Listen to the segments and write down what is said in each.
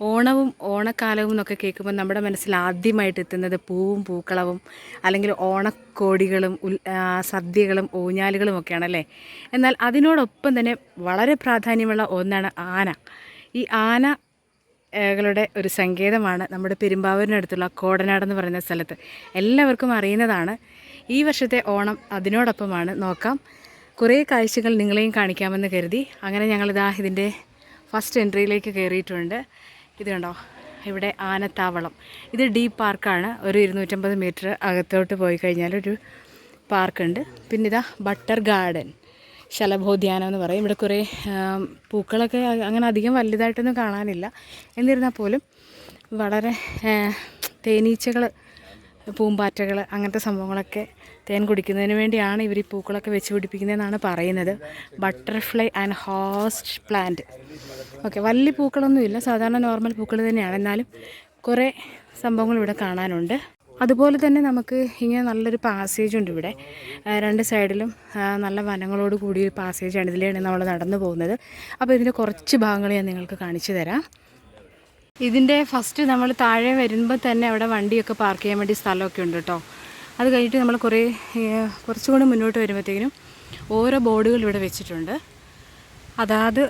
ഓണവും ഓണക്കാലവും എന്നൊക്കെ കേൾക്കുമ്പോൾ നമ്മുടെ മനസ്സിൽ ആദ്യമായിട്ട് എത്തുന്നത് പൂവും പൂക്കളവും അല്ലെങ്കിൽ ഓണക്കോടികളും ഉൽ സദ്യകളും ഊഞ്ഞാലുകളും ഒക്കെയാണല്ലേ? എന്നാൽ അതിനോടൊപ്പം തന്നെ വളരെ പ്രാധാന്യമുള്ള ഒന്നാണ് ആന. ഈ ആന കളുടെ ഒരു സങ്കേതമാണ് നമ്മുടെ പെരുമ്പാവൂരിനടുത്തുള്ള കോടനാട് എന്ന് പറയുന്ന സ്ഥലത്ത്. എല്ലാവർക്കും അറിയുന്നതാണ്. ഈ വർഷത്തെ ഓണം അതിനോടൊപ്പമാണ്. നോക്കാം. കുറേ കാഴ്ചകൾ നിങ്ങളെയും കാണിക്കാമെന്ന് കരുതി. അങ്ങനെ ഞങ്ങളിതാ ഇതിന്റെ ഫസ്റ്റ് എൻട്രിയിലേക്ക് കയറിയിട്ടുണ്ട്. ഇത് കണ്ടോ? ഇവിടെ ആനത്താവളം. ഇത് ഡീപ്പ് പാർക്കാണ്. ഒരു ഇരുന്നൂറ്റമ്പത് മീറ്റർ അകത്തോട്ട് പോയി കഴിഞ്ഞാൽ ഒരു പാർക്കുണ്ട്. പിന്നെ ഇതാ ബട്ടർ ഗാർഡൻ. ശലഭോദ്യാനം എന്ന് പറയും. ഇവിടെ കുറേ പൂക്കളൊക്കെ അങ്ങനെ അധികം വലുതായിട്ടൊന്നും കാണാനില്ല. എന്നിരുന്നാൽ പോലും വളരെ തേനീച്ചകൾ പൂമ്പാറ്റകൾ അങ്ങനത്തെ സംഭവങ്ങളൊക്കെ തേൻ കുടിക്കുന്നതിന് വേണ്ടിയാണ് ഇവർ ഈ പൂക്കളൊക്കെ വെച്ച് പിടിപ്പിക്കുന്നതെന്നാണ് പറയുന്നത്. Butterfly and host plant okay വലിയ പൂക്കളൊന്നുമില്ല. സാധാരണ നോർമൽ പൂക്കൾ തന്നെയാണ്. എന്നാലും കുറേ സംഭവങ്ങൾ ഇവിടെ കാണാനുണ്ട്. അതുപോലെ തന്നെ നമുക്ക് ഇങ്ങനെ നല്ലൊരു പാസേജ് ഉണ്ട് ഇവിടെ. രണ്ട് സൈഡിലും നല്ല വനങ്ങളോട് കൂടിയൊരു പാസേജാണ് ഇതിലാണ് നമ്മൾ നടന്നു പോകുന്നത്. അപ്പോൾ ഇതിന്റെ കുറച്ച് ഭാഗങ്ങൾ ഞാൻ നിങ്ങൾക്ക് കാണിച്ചു തരാം. ഇതിന്റെ ഫസ്റ്റ് നമ്മൾ താഴെ വരുമ്പോൾ തന്നെ അവിടെ വണ്ടിയൊക്കെ പാർക്ക് ചെയ്യാൻ വേണ്ടി സ്ഥലമൊക്കെ ഉണ്ട് കേട്ടോ അത് കഴിഞ്ഞിട്ട് നമ്മൾ കുറേ കുറച്ചുകൂടി കുറച്ചും കൂടി മുന്നോട്ട് വരുമ്പോഴത്തേക്കിനും ഓരോ ബോർഡുകൾ ഇവിടെ വെച്ചിട്ടുണ്ട്. അതാത്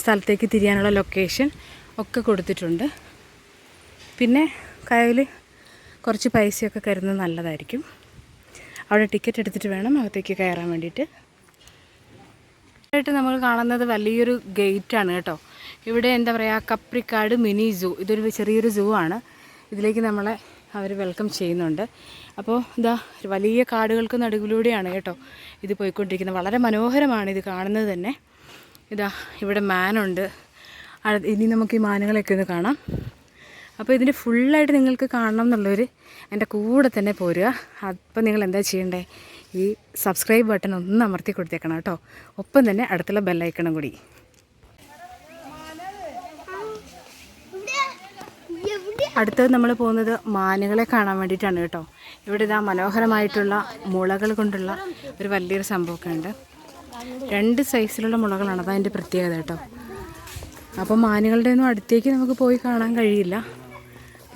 സ്ഥലത്തേക്ക് തിരിയാനുള്ള ലൊക്കേഷൻ ഒക്കെ കൊടുത്തിട്ടുണ്ട്. പിന്നെ കയ്യിൽ കുറച്ച് പൈസയൊക്കെ കരുതുന്നത് നല്ലതായിരിക്കും. അവിടെ ടിക്കറ്റ് എടുത്തിട്ട് വേണം അകത്തേക്ക് കയറാൻ വേണ്ടിയിട്ട്. ആയിട്ട് നമ്മൾ കാണുന്നത് വലിയൊരു ഗേറ്റാണ് കേട്ടോ. ഇവിടെ എന്താ പറയുക കപ്രിക്കാട് മിനി സൂ. ഇതൊരു ചെറിയൊരു സൂ ആണ്. ഇതിലേക്ക് നമ്മളെ അവർ വെൽക്കം ചെയ്യുന്നുണ്ട്. അപ്പോൾ ഇതാ വലിയ കാടുകൾക്ക് നടുവിലൂടെയാണ് കേട്ടോ ഇത് പോയിക്കൊണ്ടിരിക്കുന്നത്. വളരെ മനോഹരമാണ് ഇത് കാണുന്നത് തന്നെ. ഇതാ ഇവിടെ മാനുണ്ട്. ഇനി നമുക്ക് ഈ മാനുകളെയൊക്കെ ഒന്ന് കാണാം. അപ്പോൾ ഇതിന്റെ ഫുള്ളായിട്ട് നിങ്ങൾക്ക് കാണണം എന്നുള്ളവർ എന്റെ കൂടെ തന്നെ പോരുക. അപ്പോൾ നിങ്ങൾ എന്താ ചെയ്യണ്ടേ? ഈ സബ്സ്ക്രൈബ് ബട്ടൺ ഒന്ന് അമർത്തി കൊടുത്തേക്കണം കേട്ടോ. ഒപ്പം തന്നെ അടുത്തുള്ള ബെല്ലൈക്കണം കൂടി. അടുത്തത് നമ്മൾ പോകുന്നത് മാനുകളെ കാണാൻ വേണ്ടിയിട്ടാണ് കേട്ടോ. ഇവിടെ ഇതാ മനോഹരമായിട്ടുള്ള മുളകൾ കൊണ്ടുള്ള ഒരു വലിയൊരു സംഭവമൊക്കെ ഉണ്ട്. രണ്ട് സൈസിലുള്ള മുളകളാണ്. അതാണ് അതിന്റെ പ്രത്യേകത കേട്ടോ. അപ്പോൾ മാനുകളുടെ ഒന്നും അടുത്തേക്ക് നമുക്ക് പോയി കാണാൻ കഴിയില്ല.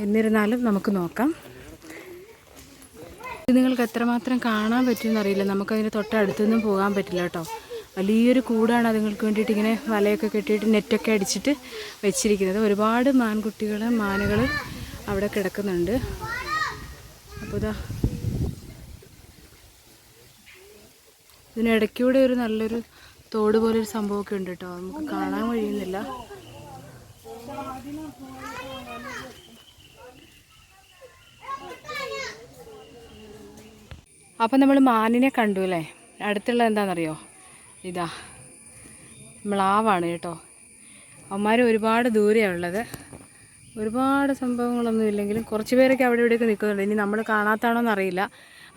എന്നിരുന്നാലും നമുക്ക് നോക്കാം. നിങ്ങൾക്ക് എത്രമാത്രം കാണാൻ പറ്റുമെന്നറിയില്ല നമുക്കതിന്റെ തൊട്ടടുത്തൊന്നും പോകാൻ പറ്റില്ല കേട്ടോ. വലിയൊരു കൂടാണ് അതുങ്ങൾക്ക് വേണ്ടിയിട്ട് ഇങ്ങനെ വലയൊക്കെ കെട്ടിയിട്ട് നെറ്റൊക്കെ അടിച്ചിട്ട് വെച്ചിരിക്കുന്നത്. ഒരുപാട് മാൻകുട്ടികൾ മാനുകൾ അവിടെ കിടക്കുന്നുണ്ട്. അപ്പോൾ ഇതാ ഇതിനിടയ്ക്കൂടെ ഒരു നല്ലൊരു തോട് പോലൊരു സംഭവമൊക്കെ ഉണ്ട് കേട്ടോ. നമുക്ക് കാണാൻ കഴിയുന്നില്ല. അപ്പം നമ്മൾ മാനിനെ കണ്ടു അല്ലേ? അടുത്തുള്ള എന്താണെന്നറിയോ? ഇതാ മ്ലാവാണ് കേട്ടോ. അവന്മാർ ഒരുപാട് ദൂരെയാണ് ഉള്ളത്. ഒരുപാട് സംഭവങ്ങളൊന്നും ഇല്ലെങ്കിലും കുറച്ച് പേരൊക്കെ അവിടെ ഇവിടെയൊക്കെ നിൽക്കുന്നുണ്ട്. ഇനി നമ്മൾ കാണാത്താണോ എന്നറിയില്ല.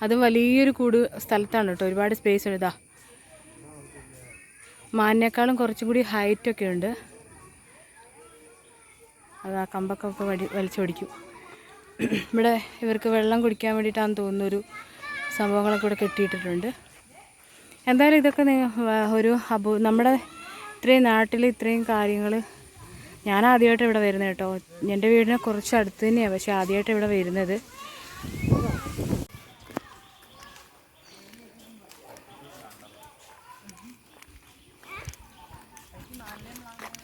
അത് വലിയൊരു കൂട് സ്ഥലത്താണ് കേട്ടോ. ഒരുപാട് സ്പേസ് ഉണ്ട്. ഇതാ മാനിനേക്കാളും കുറച്ചും കൂടി ഹൈറ്റൊക്കെ ഉണ്ട്. അത് ആ കമ്പൊക്കെ ഒക്കെ വടി വലിച്ചൊടിക്കും ഇവിടെ ഇവർക്ക് വെള്ളം കുടിക്കാൻ വേണ്ടിയിട്ടാണെന്ന് തോന്നുന്നൊരു സംഭവങ്ങളൊക്കെ ഇവിടെ കെട്ടിയിട്ടിട്ടുണ്ട്. എന്തായാലും ഇതൊക്കെ ഒരു അബു നമ്മുടെ ഇത്രയും നാട്ടിൽ ഇത്രയും കാര്യങ്ങൾ ഞാൻ ആദ്യമായിട്ട് ഇവിടെ വരുന്നത് കേട്ടോ. എന്റെ വീടിനെ കുറച്ച് അടുത്ത് തന്നെയാണ് പക്ഷേ ആദ്യമായിട്ട് ഇവിടെ വരുന്നത്.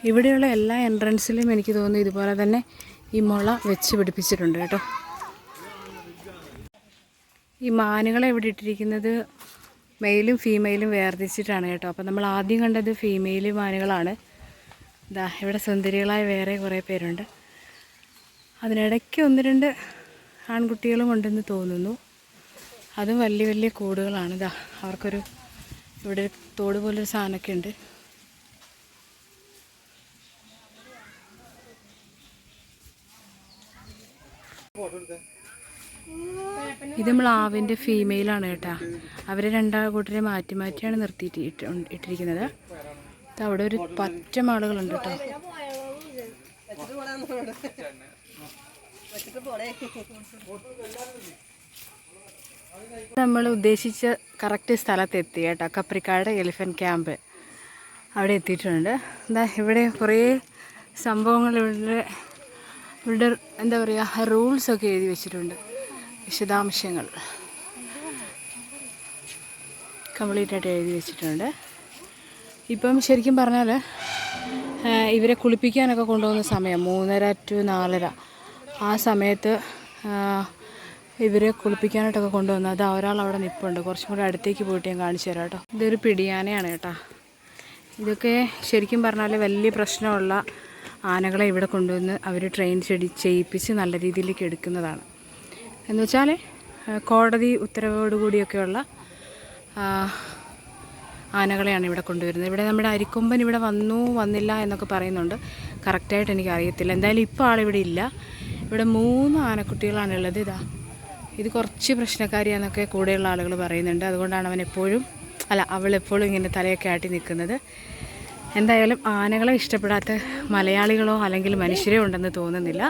ഇവിടെയുള്ള എല്ലാ എൻട്രൻസിലും എനിക്ക് തോന്നുന്നു ഇതുപോലെ തന്നെ ഈ മുള വെച്ച് പിടിപ്പിച്ചിട്ടുണ്ട് കേട്ടോ. ഈ മാനുകളെ ഇവിടെ ഇട്ടിരിക്കുന്നത് മെയിലും ഫീമെയിലും വേർതിരിച്ചിട്ടാണ് കേട്ടോ. അപ്പോൾ നമ്മൾ ആദ്യം കണ്ടത് ഫീമെയിൽ മാനുകളാണ്. ഇതാ ഇവിടെ സുന്ദരികളായ വേറെ കുറേ പേരുണ്ട്. അതിനിടയ്ക്ക് ഒന്ന് രണ്ട് ആൺകുട്ടികളും ഉണ്ടെന്ന് തോന്നുന്നു. അതും വലിയ വലിയ കൂടുകളാണ്. ഇതാ അവർക്കൊരു ഇവിടെ തോട് പോലൊരു സാധനമൊക്കെ ഉണ്ട്. ഇത് നമ്മൾ മ്ലാവിന്റെ ഫീമെയിലാണ് കേട്ടോ. അവരെ കൂട്ടരെ മാറ്റി മാറ്റിയാണ് നിർത്തിയിട്ട് ഇട്ട് ഇട്ടിരിക്കുന്നത്. അവിടെ ഒരു പറ്റം ആളുകളുണ്ട് കേട്ടോ. നമ്മൾ ഉദ്ദേശിച്ച കറക്റ്റ് സ്ഥലത്തെത്തി കേട്ടോ. കപ്രിക്കാട് എലിഫന്റ് ക്യാമ്പ് അവിടെ എത്തിയിട്ടുണ്ട്. എന്താ ഇവിടെ കുറേ സംഭവങ്ങൾ ഇവിടെ ഇവിടെ എന്താ പറയുക റൂൾസൊക്കെ എഴുതി വെച്ചിട്ടുണ്ട്. വിശദാംശങ്ങൾ. കംപ്ലീറ്റ് ആയിട്ട് എഴുതി വെച്ചിട്ടുണ്ട്. ഇപ്പം ശരിക്കും പറഞ്ഞാൽ ഇവരെ കുളിപ്പിക്കാനൊക്കെ കൊണ്ടുപോകുന്ന സമയം മൂന്നര ടു നാലര. ആ സമയത്ത് ഇവരെ കുളിപ്പിക്കാനായിട്ടൊക്കെ കൊണ്ടുവന്ന് അത് ഒരാൾ അവിടെ നിൽപ്പുണ്ട് കുറച്ചും കൂടി അടുത്തേക്ക് പോയിട്ട് ഞാൻ കാണിച്ചു തരാം കേട്ടോ. ഇതൊരു പിടിയാനയാണ് കേട്ടോ. ഇതൊക്കെ ശരിക്കും പറഞ്ഞാൽ വലിയ പ്രശ്നമുള്ള ആനകളെ ഇവിടെ കൊണ്ടുവന്ന് അവർ ട്രെയിൻ ചെടി ചെയ്യിപ്പിച്ച് നല്ല രീതിയിലേക്ക് എടുക്കുന്നതാണ്. എന്ന് വെച്ചാൽ കോടതി ഉത്തരവോടുകൂടിയൊക്കെയുള്ള ആനകളെയാണ് ഇവിടെ കൊണ്ടുവരുന്നത്. ഇവിടെ നമ്മുടെ അരിക്കൊമ്പൻ ഇവിടെ വന്നു വന്നില്ല എന്നൊക്കെ പറയുന്നുണ്ട്. കറക്റ്റായിട്ട് എനിക്ക് അറിയത്തില്ല എന്തായാലും ഇപ്പോൾ ആളിവിടെ ഇല്ല. ഇവിടെ മൂന്ന് ആനക്കുട്ടികളാണ് ഉള്ളത്. ഇതാ ഇത് കുറച്ച് പ്രശ്നക്കാരിയാന്നൊക്കെ കൂടെയുള്ള ആളുകൾ പറയുന്നുണ്ട്. അതുകൊണ്ടാണ് അവൻ എപ്പോഴും അല്ല അവൾ എപ്പോഴും ഇങ്ങനെ തലയൊക്കെ ആട്ടി നിൽക്കുന്നത്. എന്തായാലും ആനകളെ ഇഷ്ടപ്പെടാത്ത മലയാളികളോ അല്ലെങ്കിൽ മനുഷ്യരോ ഉണ്ടെന്ന് തോന്നുന്നില്ല.